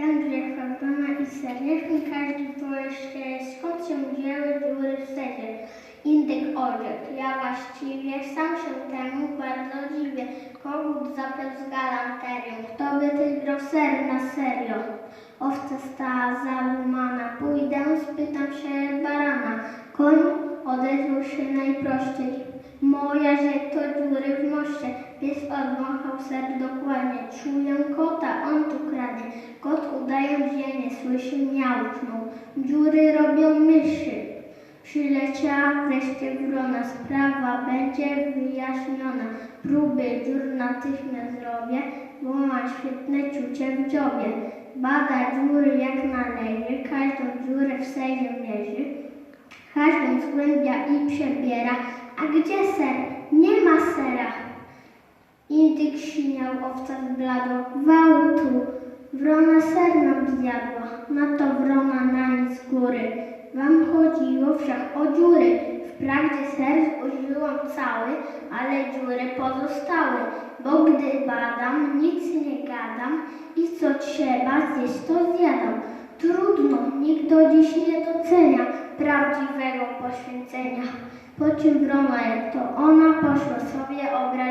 Andrzej Fabiana i serdecznie każdy jeszcze skąd się wzięły dziury w sezie. Indyk odrzekł, ja właściwie sam się temu bardzo dziwię. Kogut zapiął z galanterią, kto by ty grał ser na serio? Owca stała załamana, pójdę, spytam się barana. Koń odezwał się najprościej. Moja, że to dziury w moście. Pies odmachał ser dokładnie. Czuję kradnie. Kot udaje ziemię, słyszy miałknął. Dziury robią myszy. Przyleciała wreszcie wrona, sprawa będzie wyjaśniona. Próby dziur natychmiast zrobię, bo ma świetne czucie w dziobie. Bada dziury jak należy, każdą dziurę w sezie mierzy. Każdą zgłębia i przebiera. A gdzie ser? Nie ma sera. Indyk siniał, owca zbladła. Gwałtu! Wrona ser nam zjadła. Na to wrona na nic góry. Wam chodziło wszak o dziury. Wprawdzie ser zużyłam cały, ale dziury pozostały. Bo gdy badam, nic nie gadam i co trzeba zjeść, to zjadam. Trudno, nikt do dziś nie docenia prawdziwego poświęcenia. Po czym wrona, jak to ona, poszła sobie obrażona.